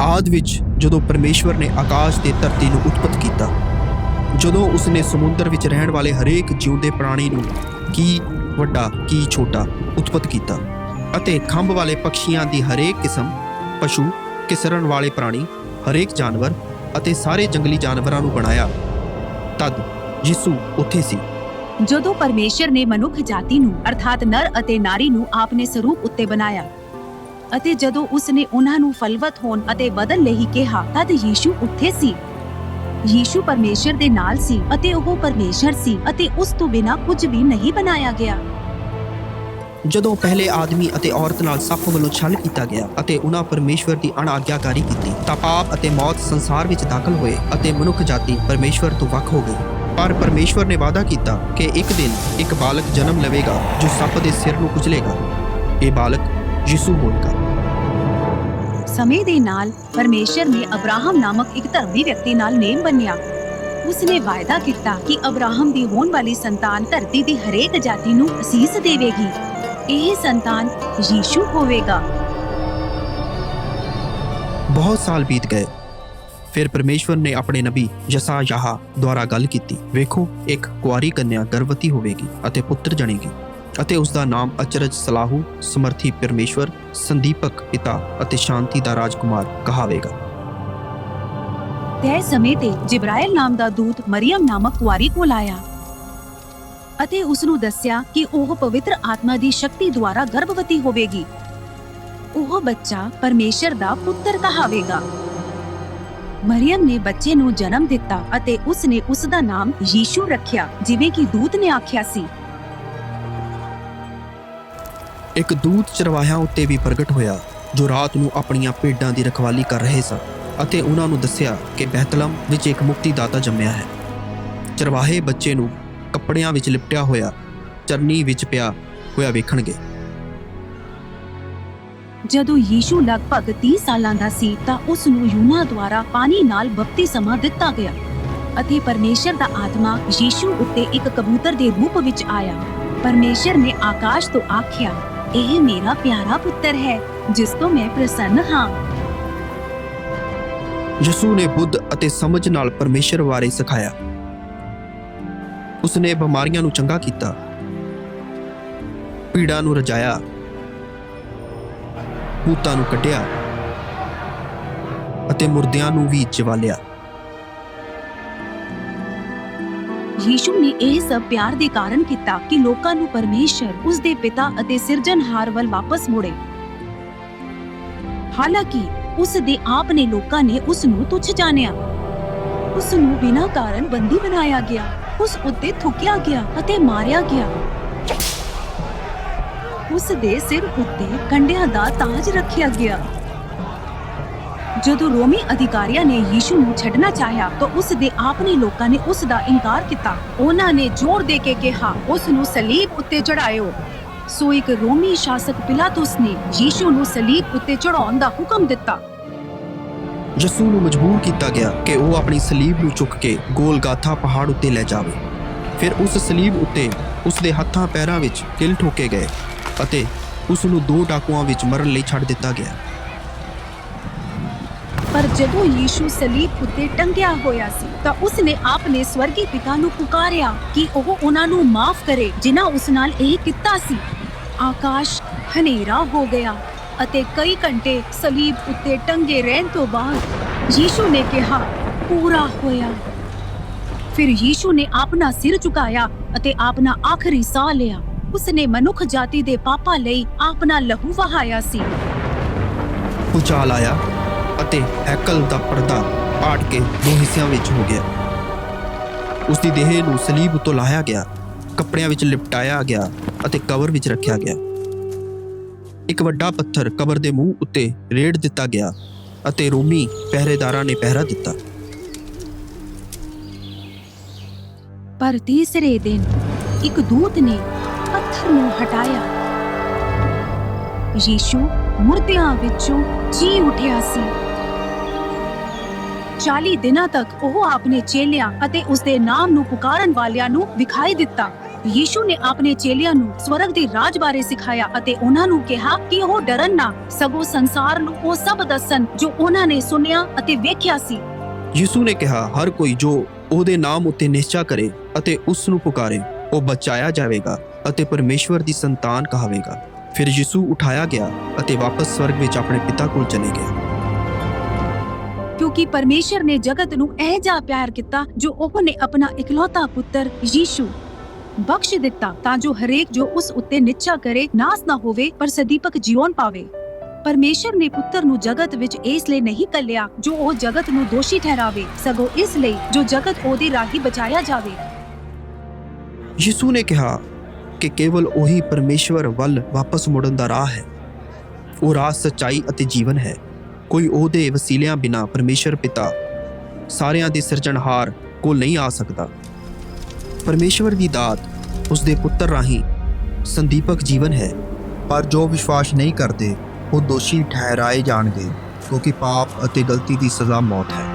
ਆਦ ਵਿੱਚ ਜਦੋਂ ਪਰਮੇਸ਼ਵਰ ਨੇ ਆਕਾਸ਼ ਤੇ ਧਰਤੀ ਨੂੰ ਉਤਪਤ ਕੀਤਾ, ਜਦੋਂ ਉਸਨੇ ਸਮੁੰਦਰ ਵਿੱਚ ਰਹਿਣ ਵਾਲੇ ਹਰੇਕ ਜਿਉਂਦੇ ਪ੍ਰਾਣੀ ਨੂੰ ਕੀ ਵੱਡਾ, ਕੀ ਛੋਟਾ ਉਤਪਤ ਕੀਤਾ ਅਤੇ ਖੰਭ ਵਾਲੇ ਪੰਛੀਆਂ ਦੀ ਹਰੇਕ ਕਿਸਮ, ਪਸ਼ੂ, ਕਿਸਰਨ ਵਾਲੇ ਪ੍ਰਾਣੀ, ਹਰੇਕ ਜਾਨਵਰ ਅਤੇ ਸਾਰੇ ਜੰਗਲੀ ਜਾਨਵਰਾਂ ਨੂੰ ਬਣਾਇਆ, ਤਦ ਯਿਸੂ ਉੱਥੇ ਸੀ। ਜਦੋਂ ਪਰਮੇਸ਼ਰ ਨੇ ਮਨੁੱਖ ਜਾਤੀ ਨੂੰ, ਅਰਥਾਤ ਨਰ ਅਤੇ ਨਾਰੀ ਨੂੰ ਆਪਣੇ ਸਰੂਪ ਉੱਤੇ ਬਣਾਇਆ ਅਤੇ ਜਦੋਂ ਉਸ ਨੇ ਉਹਨਾਂ ਨੂੰ ਫਲਵਤ ਹੋਣ ਅਤੇ ਬਦਲ ਲਈ ਕਿਹਾ, ਤਦ ਯੀਸ਼ੂ ਉੱਥੇ ਸੀ। ਯੀਸ਼ੂ ਪਰਮੇਸ਼ਰ ਦੇ ਨਾਲ ਸੀ ਅਤੇ ਉਹ ਪਰਮੇਸ਼ਰ ਸੀ ਅਤੇ ਉਸ ਤੋਂ ਬਿਨਾਂ ਕੁਝ ਵੀ ਨਹੀਂ ਬਣਾਇਆ ਗਿਆ। ਜਦੋਂ ਪਹਿਲੇ ਆਦਮੀ ਅਤੇ ਔਰਤ ਨਾਲ ਸੱਪ ਵੱਲੋਂ ਛਲ ਕੀਤਾ ਗਿਆ ਅਤੇ ਉਹਨਾਂ ਪਰਮੇਸ਼ਵਰ ਦੀ ਅਣਆਗਿਆਕਾਰੀ ਕੀਤੀ, ਤਾਂ ਪਾਪ ਅਤੇ ਮੌਤ ਸੰਸਾਰ ਵਿੱਚ ਦਾਖਲ ਹੋਏ ਅਤੇ ਮਨੁੱਖ ਜਾਤੀ ਪਰਮੇਸ਼ਵਰ ਤੋਂ ਵੱਖ ਹੋ ਗਈ। ਪਰ ਪਰਮੇਸ਼ਵਰ ਨੇ ਵਾਅਦਾ ਕੀਤਾ ਕਿ ਇੱਕ ਦਿਨ ਇੱਕ ਬਾਲਕ ਜਨਮ ਲਵੇਗਾ ਜੋ ਸੱਪ ਦੇ ਸਿਰ ਨੂੰ ਕੁਚਲੇਗਾ। ਇਹ ਬਾਲਕ ਯਿਸੂ ਹੋਵੇਗਾ। ਸਮੇਂ ਦੇ ਨਾਲ ਪਰਮੇਸ਼ਰ ਨੇ ਅਬਰਾਹਮ ਨਾਮਕ ਇੱਕ ਧਰਮੀ ਵਿਅਕਤੀ ਨਾਲ ਨੇਮ ਬੰਨਿਆ। ਉਸ ਵਾਅਦਾ ਕੀਤਾ ਕਿ ਅਬਰਾਹਮ ਦੀ ਹੋਣ ਵਾਲੀ ਸੰਤਾਨ ਧਰਤੀ ਦੀ ਹਰੇਕ ਜਾਤੀ ਨੂੰ ਅਸੀਸ ਦੇਵੇਗੀ। ਇਹ ਸੰਤਾਨ ਯੀਸ਼ੂ ਹੋਵੇਗਾ। ਬਹੁਤ ਸਾਲ ਬੀਤ ਗਏ। ਫਿਰ ਪਰਮੇਸ਼ਵਰ ਨੇ ਆਪਣੇ ਨਬੀ ਯਸਾਯਾਹ ਦੁਆਰਾ ਗੱਲ ਕੀਤੀ। ਵੇਖੋ, ਇੱਕ ਕੁਆਰੀ ਕੰਨਿਆ ਗਰਭਵਤੀ ਹੋਵੇਗੀ ਅਤੇ ਪੁੱਤਰ ਜਣੇਗੀ। ਅਤੇ ਉਸ ਦਾ ਨਾਮ ਅਚਰਜ ਸਲਾਹੂ, ਸਮਰਥੀ ਪਰਮੇਸ਼ਵਰ, ਸੰਦੀਪਕ ਪਿਤਾ ਅਤੇ ਸ਼ਾਂਤੀ ਦਾ ਰਾਜਕੁਮਾਰ ਕਹਾਵੇਗਾ। ਤੈ ਸਮੇਂ ਤੇ ਜਿਬਰਾਇਲ ਨਾਮ ਦਾ ਦੂਤ ਮਰੀਮ ਨਾਮਕ ਕੁਆਰੀ ਕੋਲ ਆਇਆ ਅਤੇ ਉਸ ਨੂੰ ਦੱਸਿਆ ਕਿ ਉਹ ਪਵਿੱਤਰ ਆਤਮਾ ਦੀ ਸ਼ਕਤੀ ਦੁਆਰਾ ਗਰਭਵਤੀ ਹੋਵੇਗੀ। ਉਹ ਬੱਚਾ ਪਰਮੇਸ਼ਰ ਦਾ ਪੁੱਤਰ ਕਹਾਵੇਗਾ। ਮਰੀਮ ਨੇ ਬੱਚੇ ਨੂੰ ਜਨਮ ਦਿੱਤਾ ਅਤੇ ਉਸ ਨੇ ਉਸ ਦਾ ਨਾਮ ਯੀਸ਼ੂ ਰੱਖਿਆ, ਜਿਵੇਂ ਕਿ ਦੂਤ ਨੇ ਆਖਿਆ ਸੀ। ਇੱਕ ਦੂਤ ਚਰਵਾਹਿਆਂ ਉੱਤੇ ਵੀ ਪ੍ਰਗਟ ਹੋਇਆ, ਜੋ ਰਾਤ ਨੂੰ ਆਪਣੀਆਂ ਭੇਡਾਂ ਦੀ ਰਖਵਾਲੀ ਕਰ ਰਹੇ ਸਨ ਅਤੇ ਉਹਨਾਂ ਨੂੰ ਦੱਸਿਆ ਕਿ ਬਹਿਤਲਮ ਵਿੱਚ ਇੱਕ ਮੁਕਤੀਦਾਤਾ ਜੰਮਿਆ ਹੈ। ਚਰਵਾਹੇ ਬੱਚੇ ਨੂੰ ਕੱਪੜਿਆਂ ਵਿੱਚ ਲਿਪਟਿਆ ਹੋਇਆ, ਚਰਨੀ ਵਿੱਚ ਪਿਆ ਹੋਇਆ ਵੇਖਣਗੇ। ਜਦੋਂ ਯੀਸ਼ੂ ਲਗਭਗ 30 ਸਾਲਾਂ ਦਾ ਸੀ, ਤਾਂ ਉਸ ਨੂੰ ਯੂਨਾ ਦੁਆਰਾ ਪਾਣੀ ਨਾਲ ਬਪਤਿਸਮਾ ਦਿੱਤਾ ਗਿਆ ਅਤੇ ਪਰਮੇਸ਼ਰ ਦਾ ਆਤਮਾ ਯੀਸ਼ੂ ਉੱਤੇ ਇੱਕ ਕਬੂਤਰ ਦੇ ਰੂਪ ਵਿੱਚ ਆਇਆ। ਪਰਮੇਸ਼ਰ ਨੇ ਆਕਾਸ਼ ਤੋਂ ਆਖਿਆ ਇਹ ਮੇਰਾ ਪਿਆਰਾ ਪੁੱਤਰ ਹੈ, ਜਿਸ ਤੋਂ ਮੈਂ ਪ੍ਰਸੰਨ ਹਾਂ। ਯਿਸੂ ਨੇ ਬੁੱਧ ਅਤੇ ਸਮਝ ਨਾਲ ਪਰਮੇਸ਼ਰ ਬਾਰੇ ਸਿਖਾਇਆ। ਉਸਨੇ ਬਿਮਾਰੀਆਂ ਨੂੰ ਚੰਗਾ ਕੀਤਾ। ਪੀੜਾਂ ਨੂੰ ਰਜਾਇਆ। ਭੂਤਾਂ ਨੂੰ ਕੱਢਿਆ। ਅਤੇ ਮੁਰਦਿਆਂ ਨੂੰ ਵੀ ਜਿਵਾਲਿਆ ਯੀਸ਼ੂ ਨੇ ਇਹ ਸਭ ਪਿਆਰ ਦੇ ਕਾਰਨ ਕੀਤਾ ਕਿ ਲੋਕਾਂ ਨੂੰ ਪਰਮੇਸ਼ਰ ਉਸ ਦੇ ਪਿਤਾ ਅਤੇ ਸਿਰਜਣਹਾਰ ਵੱਲ ਵਾਪਸ ਮੋੜੇ। ਹਾਲਾਂਕਿ ਉਸ ਦੇ ਆਪ ਨੇ ਲੋਕਾਂ ਨੇ ਉਸ ਨੂੰ ਤੁੱਛ ਜਾਣਿਆ। ਉਸ ਨੂੰ ਬਿਨਾਂ ਕਾਰਨ ਬੰਦੀ ਬਣਾਇਆ ਗਿਆ, ਉਸ ਉੱਤੇ ਥੁੱਕਿਆ ਗਿਆ ਅਤੇ ਮਾਰਿਆ ਗਿਆ। ਉਸ ਦੇ ਸਿਰ ਉੱਤੇ ਕੰਡਿਆਂ ਦਾ ਤਾਜ ਰੱਖਿਆ ਗਿਆ। ਜਦੋਂ ਰੋਮੀ ਅਧਿਕਾਰੀਆਂ ਨੇ ਯੀਸ਼ੂ ਨੂੰ ਛੱਡਣਾ ਚਾਹਿਆ ਤਾਂ ਉਸ ਦੇ ਆਪਣੇ ਲੋਕਾਂ ਨੇ ਉਸ ਦਾ ਇਨਕਾਰ ਕੀਤਾ। ਉਹਨਾਂ ਨੇ ਜ਼ੋਰ ਦੇ ਕੇ ਕਿਹਾ, ਉਸ ਨੂੰ ਸਲੀਬ ਉੱਤੇ ਚੜਾਇਓ ਸੋ ਇੱਕ ਰੋਮੀ ਸ਼ਾਸਕ ਪਿਲਾਤੁਸ ਨੇ ਯੀਸ਼ੂ ਨੂੰ ਸਲੀਬ ਉੱਤੇ ਚੜਾਉਣ ਦਾ ਹੁਕਮ ਦਿੱਤਾ। ਯਿਸੂ ਨੂੰ ਮਜਬੂਰ ਕੀਤਾ ਗਿਆ ਕਿ ਉਹ ਆਪਣੀ ਸਲੀਬ ਨੂੰ ਚੁੱਕ ਕੇ ਗੋਲਗਾਥਾ ਪਹਾੜ ਉੱਤੇ ਲੈ ਜਾਵੇ। ਫਿਰ ਉਸ ਸਲੀਬ ਉੱਤੇ ਉਸ ਦੇ ਹੱਥਾਂ ਪੈਰਾਂ ਵਿੱਚ ਕਿਲ ਠੋਕੇ ਗਏ ਅਤੇ ਉਸ ਨੂੰ ਦੋ ਡਾਕੂਆਂ ਵਿੱਚ ਮਰਨ ਲਈ ਛੱਡ ਦਿੱਤਾ ਗਿਆ। ਪਰ ਜਦੋਂ ਯੀਸ਼ੂ ਸਲੀਬ ਉੱਤੇ ਟੰਗਿਆ ਹੋਇਆ ਸੀ, ਤਾਂ ਉਸ ਨੇ ਆਪਣੇ ਸਵਰਗੀ ਪਿਤਾ ਨੂੰ ਪੁਕਾਰਿਆ ਕਿ ਉਹ ਉਹਨਾਂ ਨੂੰ ਮਾਫ ਕਰੇ, ਜਿਨ੍ਹਾਂ ਉਸ ਨਾਲ ਇਹ ਕੀਤਾ ਸੀ। ਆਕਾਸ਼ ਹਨੇਰਾ ਹੋ ਗਿਆ ਅਤੇ ਕਈ ਘੰਟੇ ਸਲੀਬ ਉੱਤੇ ਟੰਗੇ ਰਹਿਣ ਤੋਂ ਬਾਅਦ ਯੀਸ਼ੂ ਨੇ ਕਿਹਾ, ਪੂਰਾ ਹੋਇਆ। ਫਿਰ ਯੀਸ਼ੂ ਨੇ ਆਪਣਾ ਸਿਰ ਝੁਕਾਇਆ ਅਤੇ ਆਪਣਾ ਆਖਰੀ ਸਾਹ ਲਿਆ। ਉਸ ਨੇ ਮਨੁੱਖ ਜਾਤੀ ਦੇ ਪਾਪਾਂ ਲਈ ਆਪਣਾ ਲਹੂ ਵਹਾਇਆ ਸੀ। ਭੂਚਾਲ ਆਇਆ। ਅਤੇ ਹੈਕਲ ਦਾ ਪਰਦਾ ਪਾਟ ਕੇ ਦੋ ਹਿੱਸਿਆਂ ਵਿੱਚ ਹੋ ਗਿਆ। ਉਸ ਦੀ ਦੇਹ ਨੂੰ ਸਲੀਬ ਉੱਤੇ ਲਾਇਆ ਗਿਆ, ਕੱਪੜਿਆਂ ਵਿੱਚ ਲਿਪਟਾਇਆ ਗਿਆ ਅਤੇ ਕਬਰ ਵਿੱਚ ਰੱਖਿਆ ਗਿਆ। ਇੱਕ ਵੱਡਾ ਪੱਥਰ ਕਬਰ ਦੇ ਮੂੰਹ ਉੱਤੇ ਰੇੜ ਦਿੱਤਾ ਗਿਆ ਅਤੇ ਰੋਮੀ ਪਹਿਰੇਦਾਰਾਂ ਨੇ ਪਹਿਰਾ ਦਿੱਤਾ। ਪਰ ਤੀਸਰੇ ਦਿਨ ਇੱਕ ਦੂਤ ਨੇ ਪੱਥਰ ਨੂੰ ਹਟਾਇਆ। ਯੀਸ਼ੂ ਮੁਰਦਿਆਂ ਵਿੱਚੋਂ ਜੀ ਉਠਿਆ ਸੀ। 40 ਦਿਨਾਂ ਤੱਕ ਉਹ ਆਪਣੇ ਚੇਲਿਆਂ ਅਤੇ ਉਸ ਦੇ ਨਾਮ ਨੂੰ ਪੁਕਾਰਨ ਵਾਲਿਆਂ ਨੂੰ ਵਿਖਾਈ ਦਿੱਤਾ। ਯੀਸ਼ੂ ਨੇ ਆਪਣੇ ਚੇਲਿਆਂ ਨੂੰ ਸਵਰਗ ਦੇ ਰਾਜ ਬਾਰੇ ਸਿਖਾਇਆ ਅਤੇ ਉਹਨਾਂ ਨੂੰ ਕਿਹਾ ਕਿ ਉਹ ਡਰਨ ਨਾ, ਸਗੋਂ ਸੰਸਾਰ ਨੂੰ ਉਹ ਸਭ ਦੱਸਣ ਜੋ ਉਹਨਾਂ ਨੇ ਸੁਨਿਆ ਅਤੇ ਵੇਖਿਆ ਸੀ। ਯਿਸੂ ਨੇ ਕਿਹਾ, ਹਰ ਕੋਈ ਜੋ ਉਹਦੇ ਨਾਮ ਉੱਤੇ ਨਿਸ਼ਚਾ ਕਰੇ ਅਤੇ ਉਸ ਨੂੰ ਪੁਕਾਰੇ, ਉਹ ਬਚਾਇਆ ਜਾਵੇਗਾ ਅਤੇ ਪਰਮੇਸ਼ਵਰ ਦੀ ਸੰਤਾਨ ਕਹਾਵੇਗਾ। ਫਿਰ ਯਿਸੂ ਉਠਾਇਆ ਗਿਆ ਅਤੇ ਵਾਪਸ ਸਵਰਗ ਵਿੱਚ ਆਪਣੇ ਪਿਤਾ ਕੋਲ ਚਲੇ ਗਿਆ। ਕਿਉਂਕਿ ਪਰਮੇਸ਼ਰ ਨੇ ਜਗਤ ਨੂੰ ਇਹ ਜਾ ਪਿਆਰ ਕੀਤਾ ਜੋ ਉਹ ਨੇ ਆਪਣਾ ਇਕਲੌਤਾ ਪੁੱਤਰ ਯੀਸ਼ੂ ਬਖਸ਼ ਦਿੱਤਾ ਤਾਂ ਜੋ ਹਰੇਕ ਜੋ ਉਸ ਉੱਤੇ ਨਿਚਾ ਕਰੇ, ਨਾਸ ਨਾ ਹੋਵੇ, ਪਰ ਸਦੀਪਕ ਜੀਵਨ ਪਾਵੇ। ਪਰਮੇਸ਼ਰ ਨੇ ਪੁੱਤਰ ਨੂੰ ਜਗਤ ਵਿੱਚ ਇਸ ਲਈ ਨਹੀਂ ਕੱਲਿਆ ਜੋ ਉਹ ਜਗਤ ਨੂੰ ਦੋਸ਼ੀ ਠਹਿਰਾਵੇ, ਸਗੋਂ ਇਸ ਲਈ ਜੋ ਜਗਤ ਉਹਦੇ ਰਾਹੀਂ ਬਚਾਇਆ ਜਾਵੇ। ਯਿਸੂ ਨੇ ਕਿਹਾ ਕਿ ਕੇਵਲ ਉਹੀ ਪਰਮੇਸ਼ਵਰ ਵੱਲ ਵਾਪਸ ਮੁੜਨ ਦਾ ਰਾਹ ਹੈ। ਉਹ ਰਾਹ ਸੱਚਾਈ ਅਤੇ ਜੀਵਨ ਹੈ। ਕੋਈ ਉਹਦੇ ਵਸੀਲਿਆਂ ਬਿਨਾ ਪਰਮੇਸ਼ਰ ਪਿਤਾ ਸਾਰਿਆਂ ਦੇ ਸਿਰਜਣਹਾਰ ਕੋਲ ਨਹੀਂ ਆ ਸਕਦਾ। ਪਰਮੇਸ਼ਵਰ ਦੀ ਦਾਤ ਉਸ ਦੇ ਪੁੱਤਰ ਰਾਹੀਂ ਸੰਦੀਪਕ ਜੀਵਨ ਹੈ, ਪਰ ਜੋ ਵਿਸ਼ਵਾਸ ਨਹੀਂ ਕਰਦੇ, ਉਹ ਦੋਸ਼ੀ ਠਹਿਰਾਏ ਜਾਣਗੇ, ਕਿਉਂਕਿ ਪਾਪ ਅਤੇ ਗਲਤੀ ਦੀ ਸਜ਼ਾ ਮੌਤ ਹੈ।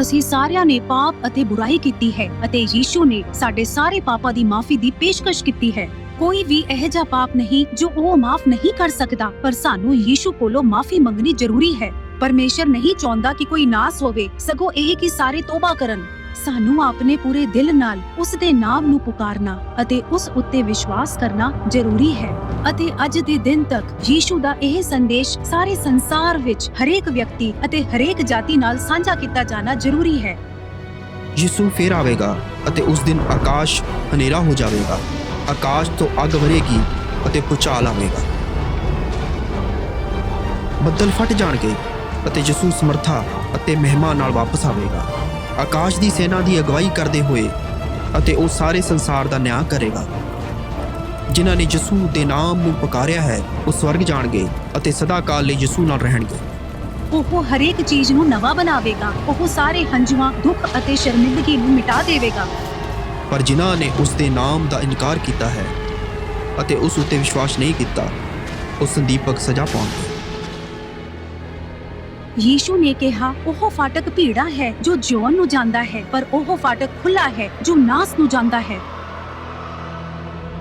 ਅਸੀਂ ਸਾਰਿਆਂ ਨੇ ਪਾਪ ਅਤੇ ਬੁਰਾਈ ਕੀਤੀ ਹੈ ਅਤੇ ਯੀਸ਼ੂ ਨੇ ਸਾਡੇ ਸਾਰੇ ਪਾਪਾਂ ਦੀ ਮਾਫੀ ਦੀ ਪੇਸ਼ਕਸ਼ ਕੀਤੀ ਹੈ। ਕੋਈ ਵੀ ਇਹ ਜਿਹਾ ਪਾਪ ਨਹੀਂ ਜੋ ਉਹ ਮਾਫ ਨਹੀਂ ਕਰ ਸਕਦਾ। ਪਰ ਸਾਨੂੰ ਯੀਸ਼ੂ ਕੋਲੋਂ ਮਾਫੀ ਮੰਗਣੀ ਜ਼ਰੂਰੀ ਹੈ। ਪਰਮੇਸ਼ਰ ਨਹੀਂ ਚਾਹੁੰਦਾ ਕਿ ਕੋਈ ਨਾਸ ਹੋਵੇ। ਸਗੋਂ ਇਹ ਕਿ ਸਾਰੇ ਤੋਬਾ ਕਰਨ। ਸਾਨੂੰ ਆਪਣੇ ਪੂਰੇ ਦਿਲ ਨਾਲ ਉਸ ਦੇ ਨਾਮ ਨੂੰ ਪੁਕਾਰਨਾ ਅਤੇ ਉਸ ਉੱਤੇ ਵਿਸ਼ਵਾਸ ਕਰਨਾ ਜ਼ਰੂਰੀ ਹੈ। ਅਤੇ ਅੱਜ ਦੇ ਦਿਨ ਤੱਕ ਯੀਸ਼ੂ ਦਾ ਇਹ ਸੰਦੇਸ਼ ਸਾਰੇ ਸੰਸਾਰ ਵਿੱਚ ਹਰੇਕ ਵਿਅਕਤੀ ਅਤੇ ਹਰੇਕ ਜਾਤੀ ਨਾਲ ਸਾਂਝਾ ਕੀਤਾ ਜਾਣਾ ਜ਼ਰੂਰੀ ਹੈ। ਯਿਸੂ ਫੇਰ ਆਵੇਗਾ ਅਤੇ ਉਸ ਦਿਨ ਆਕਾਸ਼ ਹਨੇਰਾ ਹੋ ਜਾਵੇਗਾ। ਆਕਾਸ਼ ਤੋਂ ਅੱਗ ਵਰੇਗੀ ਅਤੇ ਭੁਚਾਲ ਆਵੇਗਾ। ਬੱਦਲ ਫਟ ਜਾਣਗੇ ਅਤੇ ਯਿਸੂ ਸਮਰਥਾ ਅਤੇ ਮਹਿਮਾ ਨਾਲ ਵਾਪਸ ਆਵੇਗਾ। ਆਕਾਸ਼ ਦੀ ਸੈਨਾ ਦੀ ਅਗਵਾਈ ਕਰਦੇ ਹੋਏ ਅਤੇ ਉਹ ਸਾਰੇ ਸੰਸਾਰ ਦਾ ਨਿਆਂ ਕਰੇਗਾ। ਜਿਨ੍ਹਾਂ ਨੇ ਯਿਸੂ ਦੇ ਨਾਮ ਨੂੰ ਪੁਕਾਰਿਆ ਹੈ, ਉਹ ਸਵਰਗ ਜਾਣਗੇ ਅਤੇ ਸਦਾ ਕਾਲ ਲਈ ਯਿਸੂ ਨਾਲ ਰਹਿਣਗੇ। ਉਹ ਹਰੇਕ ਚੀਜ਼ ਨੂੰ ਨਵਾਂ ਬਣਾਵੇਗਾ। ਉਹ ਸਾਰੇ ਹੰਝੂਆਂ, ਦੁੱਖ ਅਤੇ ਸ਼ਰਮਿੰਦਗੀ ਨੂੰ ਮਿਟਾ ਦੇਵੇਗਾ। ਪਰ ਜਿਨ੍ਹਾਂ ਨੇ ਉਸ ਦੇ ਨਾਮ ਦਾ ਇਨਕਾਰ ਕੀਤਾ ਹੈ ਅਤੇ ਉਸ ਉੱਤੇ ਵਿਸ਼ਵਾਸ ਨਹੀਂ ਕੀਤਾ, ਉਹ ਸੰਦੀਪਕ ਸਜ਼ਾ ਪਾਉਣਗੇ ਯੀਸ਼ੂ ਨੇ ਕਿਹਾ, ਉਹ ਫਾਟਕ ਭੀੜਾ ਹੈ ਜੋ ਜੀਵਨ ਨੂੰ ਜਾਂਦਾ ਹੈ, ਪਰ ਉਹ ਫਾਟਕ ਖੁੱਲਾ ਹੈ ਜੋ ਨਾਸ ਨੂੰ ਜਾਂਦਾ ਹੈ।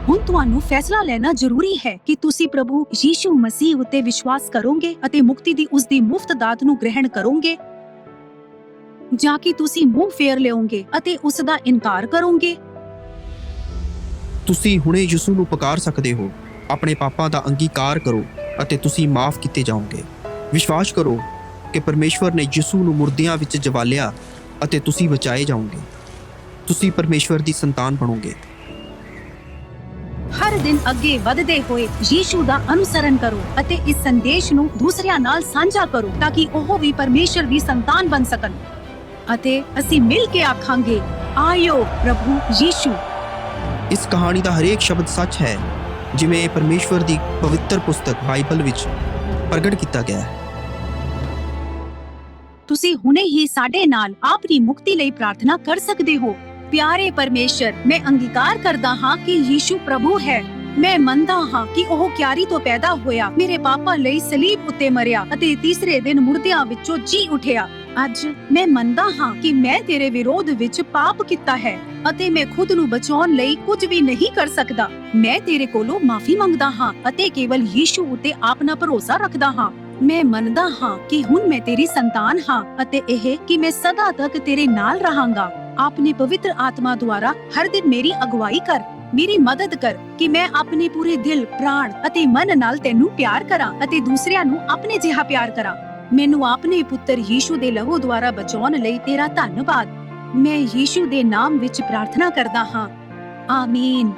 ਹੁਣ ਤੁਹਾਨੂੰ ਫੈਸਲਾ ਲੈਣਾ ਜ਼ਰੂਰੀ ਹੈ ਕਿ ਤੁਸੀਂ ਪ੍ਰਭੂ ਯੀਸ਼ੂ ਮਸੀਹ ਉਤੇ ਵਿਸ਼ਵਾਸ ਕਰੋਗੇ ਅਤੇ ਮੁਕਤੀ ਦੀ ਉਸ ਦੀ ਮੁਫਤ ਦਾਤ ਨੂੰ ਗ੍ਰਹਿਣ ਕਰੋਗੇ। ਜਾਂ ਕਿ ਤੁਸੀਂ ਮੂੰਹ ਫੇਰ ਲਿਓਗੇ ਅਤੇ ਉਸ ਦਾ ਇਨਕਾਰ ਕਰੋਗੇ? ਤੁਸੀਂ ਹੁਣੇ ਯਿਸੂ ਨੂੰ ਪੁਕਾਰ ਸਕਦੇ ਹੋ। ਆਪਣੇ ਪਾਪਾਂ ਦਾ ਅੰਗੀਕਾਰ ਕਰੋ ਅਤੇ ਤੁਸੀਂ ਮਾਫ ਕੀਤੇ ਜਾਓਗੇ। ਵਿਸ਼ਵਾਸ ਕਰੋ ਕਿ ਪਰਮੇਸ਼ਵਰ ਨੇ ਯਿਸੂ ਨੂੰ ਮੁਰਦਿਆਂ ਵਿੱਚ ਜਵਾਲਿਆ ਅਤੇ ਤੁਸੀਂ ਬਚਾਏ ਜਾਓਗੇ। ਤੁਸੀਂ ਪਰਮੇਸ਼ਵਰ ਦੀ ਸੰਤਾਨ ਬਣੋਗੇ। ਹਰ ਦਿਨ ਅੱਗੇ ਵਧਦੇ ਹੋਏ ਯੀਸ਼ੂ ਦਾ ਅਨੁਸਰਨ ਕਰੋ ਅਤੇ ਇਸ ਸੰਦੇਸ਼ ਨੂੰ ਦੂਸਰਿਆਂ ਨਾਲ ਸਾਂਝਾ ਕਰੋ ਤਾਂ ਕਿ ਉਹ ਵੀ ਪਰਮੇਸ਼ਰ ਦੀ ਸੰਤਾਨ ਬਣ ਸਕਣ। ਅਤੇ ਅਸੀਂ ਮਿਲ ਕੇ ਆਖਾਂਗੇ ਆਇਓ ਪ੍ਰਭੂ ਯੀਸ਼ੂ। ਇਸ ਕਹਾਣੀ ਦਾ ਹਰੇਕ ਸ਼ਬਦ ਸੱਚ ਹੈ ਜਿਵੇਂ ਪਰਮੇਸ਼ਵਰ ਦੀ ਪਵਿੱਤਰ ਪੁਸਤਕ ਬਾਈਬਲ ਵਿੱਚ ਪ੍ਰਗਟ ਕੀਤਾ ਗਿਆ ਹੈ। ਤੁਸੀਂ ਹੁਣੇ ਹੀ ਸਾਡੇ ਨਾਲ ਆਪਣੀ ਮੁਕਤੀ ਲਈ ਪ੍ਰਾਰਥਨਾ ਕਰ ਸਕਦੇ ਹੋ। ਪਿਆਰੇ ਪਰਮੇਸ਼ਰ ਮੈਂ ਅੰਗੀਕਾਰ ਕਰਦਾ ਹਾਂ ਕਿ ਯੀਸ਼ੂ ਪ੍ਰਭੂ ਹੈ। ਮੈਂ ਮੰਨਦਾ ਹਾਂ ਕਿ ਉਹ ਕਿਆਰੀ ਤੋਂ ਪੈਦਾ ਹੋਇਆ ਮੇਰੇ ਪਾਪਾਂ ਲਈ ਸਲੀਬ ਉੱਤੇ ਮਰਿਆ ਅਤੇ ਤੀਸਰੇ ਦਿਨ ਮੁਰਦਿਆਂ ਵਿੱਚੋਂ ਜੀ ਉਠਿਆ। ਅੱਜ ਮੈਂ ਮੰਨਦਾ ਹਾਂ ਕਿ ਮੈਂ ਤੇਰੇ ਵਿਰੋਧ ਵਿੱਚ ਪਾਪ ਕੀਤਾ ਹੈ ਅਤੇ ਮੈਂ ਖੁਦ ਨੂੰ ਬਚਾਉਣ ਲਈ ਕੁਝ ਵੀ ਨਹੀਂ ਕਰ ਸਕਦਾ। ਮੈਂ ਤੇਰੇ ਕੋਲੋਂ ਮਾਫੀ ਮੰਗਦਾ ਹਾਂ ਅਤੇ ਕੇਵਲ ਯੀਸ਼ੂ ਉੱਤੇ ਆਪਣਾ ਭਰੋਸਾ ਰੱਖਦਾ ਹਾਂ। ਮੈਂ ਮੰਨਦਾ ਹਾਂ ਕਿ ਹੁਣ ਮੈਂ ਤੇਰੀ ਸੰਤਾਨ ਹਾਂ ਅਤੇ ਇਹ ਕਿ ਮੈਂ ਸਦਾ ਤੱਕ ਤੇਰੇ ਨਾਲ ਰਹਾਂਗਾ। ਆਪਣੇ ਪਵਿੱਤਰ ਆਤਮਾ ਦੁਆਰਾ ਹਰ ਦਿਨ ਮੇਰੀ ਅਗਵਾਈ ਕਰ, ਮੇਰੀ ਮਦਦ ਕਰ ਕਿ ਮੈਂ ਆਪਣੇ ਪੂਰੇ ਦਿਲ, ਪ੍ਰਾਣ ਅਤੇ ਮਨ ਨਾਲ ਤੈਨੂੰ ਪਿਆਰ ਕਰਾਂ ਅਤੇ ਦੂਸਰਿਆਂ ਨੂੰ ਆਪਣੇ ਜਿਹਾ ਪਿਆਰ ਕਰਾਂ। ਮੈਨੂੰ ਆਪਣੇ ਪੁੱਤਰ ਯੀਸ਼ੂ ਦੇ ਲਹੂ ਦੁਆਰਾ ਬਚਾਉਣ ਲਈ ਤੇਰਾ ਧੰਨਵਾਦ। ਮੈਂ ਯੀਸ਼ੂ ਦੇ ਨਾਮ ਵਿੱਚ ਪ੍ਰਾਰਥਨਾ ਕਰਦਾ ਹਾਂ। ਆਮੀਨ।